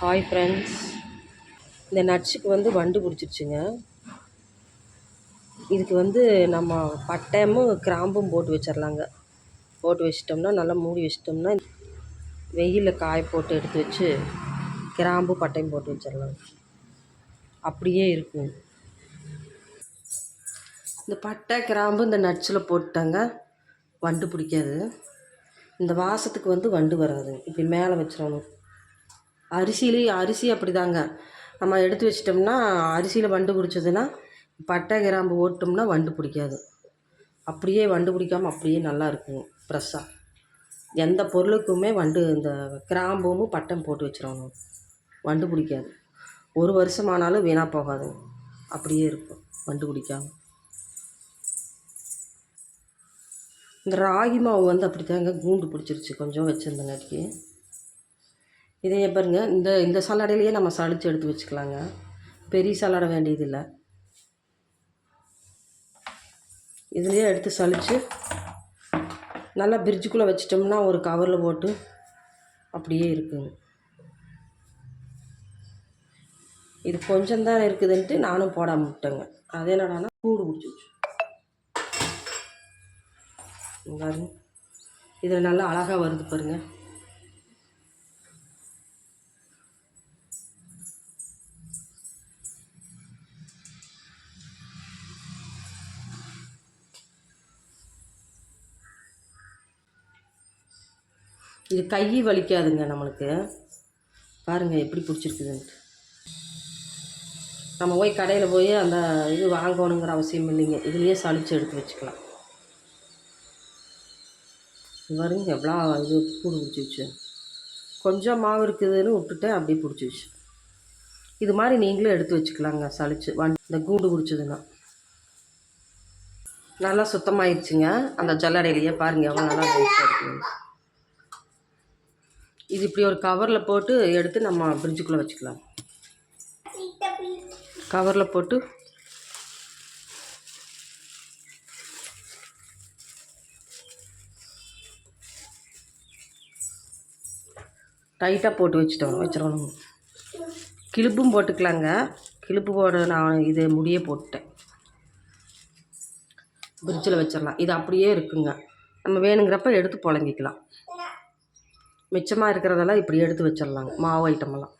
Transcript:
Hi friends இந்த நட்ஸுக்கு வந்து வண்டு பிடிச்சிருச்சுங்க. இதுக்கு வந்து நம்ம பட்டையமும் கிராம்பும் போட்டு வச்சிடலாங்க போட்டு வச்சிட்டோம்னா நல்லா மூடி வச்சிட்டோம்னா வெயிலில் காய போட்டு எடுத்து வச்சு கிராம்பு பட்டையும் போட்டு வச்சிடலாம் அப்படியே இருக்கும். இந்த பட்டை கிராம்பு இந்த நட்ஸில் போட்டாங்க வண்டு பிடிக்காது. இந்த வாசத்துக்கு வந்து வண்டு வராது இப்படி மேலே வச்சிடணும் அரிசியிலையும் அரிசி அப்படிதாங்க. நம்ம எடுத்து வச்சிட்டோம்னா அரிசியில் வண்டு பிடிச்சதுன்னா பட்டை கிராம்பு ஓட்டோம்னா வண்டு பிடிக்காது. அப்படியே வண்டு பிடிக்காம அப்படியே நல்லா இருக்கும் ஃப்ரெஷ்ஷாக எந்த பொருளுக்குமே வண்டு இந்த கிராம்பும் பட்டம் போட்டு வச்சிடணும் வண்டு பிடிக்காது. ஒரு வருஷமானாலும் வீணாக போகாது அப்படியே இருக்கும் வண்டு பிடிக்காம. இந்த ராகி மாவு வந்து அப்படி தாங்க கூண்டு பிடிச்சிருச்சு. கொஞ்சம் வச்சுருந்தங்காட்டிக்கு இதையே பாருங்க இந்த இந்த சாலடையிலேயே நம்ம சளிச்சு எடுத்து வச்சுக்கலாங்க. பெரிய சலாடை வேண்டியதில்லை. இதுலேயே எடுத்து சளிச்சு நல்லா பிரிட்ஜுக்குள்ளே வச்சிட்டோம்னா ஒரு கவரில் போட்டு அப்படியே இருக்குங்க. இது கொஞ்சம் தான் இருக்குதுன்ட்டு நானும் போடாம விட்டேங்க. அது என்னடான்னா கூடு பிடிச்சிச்சு பாருங்க. இதில் நல்லா அழகாக வருது பாருங்கள் இது கை வலிக்காதுங்க நம்மளுக்கு. பாருங்கள் எப்படி பிடிச்சிருக்குதுன்ட்டு. நம்ம போய் கடையில் போய் அந்த இது வாங்கணுங்கிற அவசியம் இல்லைங்க. இதுலேயே சளிச்சு எடுத்து வச்சுக்கலாம். வருங்க எவ்வளோ இது கூடு பிடிச்சிச்சு கொஞ்சம் மாவு இருக்குதுன்னு விட்டுட்டேன் அப்படியே பிடிச்சிச்சு இது மாதிரி நீங்களும் எடுத்து வச்சுக்கலாங்க சளிச்சு. வண் இந்த கூண்டு பிடிச்சதுன்னா. நல்லா சுத்தமாயிடுச்சுங்க அந்த ஜல்லடையிலேயே பாருங்கள் எவ்வளோ நல்லா இருக்குது இது இப்படி ஒரு கவரில் போட்டு எடுத்து நம்ம ஃப்ரிட்ஜுக்குள்ளே வச்சுக்கலாம். கவரில் போட்டு டைட்டாக போட்டு வச்சுட்டோம் வச்சிடணும் கிளிப்பும் போட்டுக்கலாங்க. கிளிப்பு போட நான் இது முடியே போட்டுட்டேன். ஃப்ரிட்ஜில் வச்சிடலாம் இது அப்படியே இருக்குங்க. நம்ம வேணுங்கிறப்ப எடுத்து புழங்கிக்கலாம். மிச்சமாக இருக்கிறதெல்லாம் இப்படி எடுத்து வச்சிடலாங்க. மாவு ஐட்டமெல்லாம்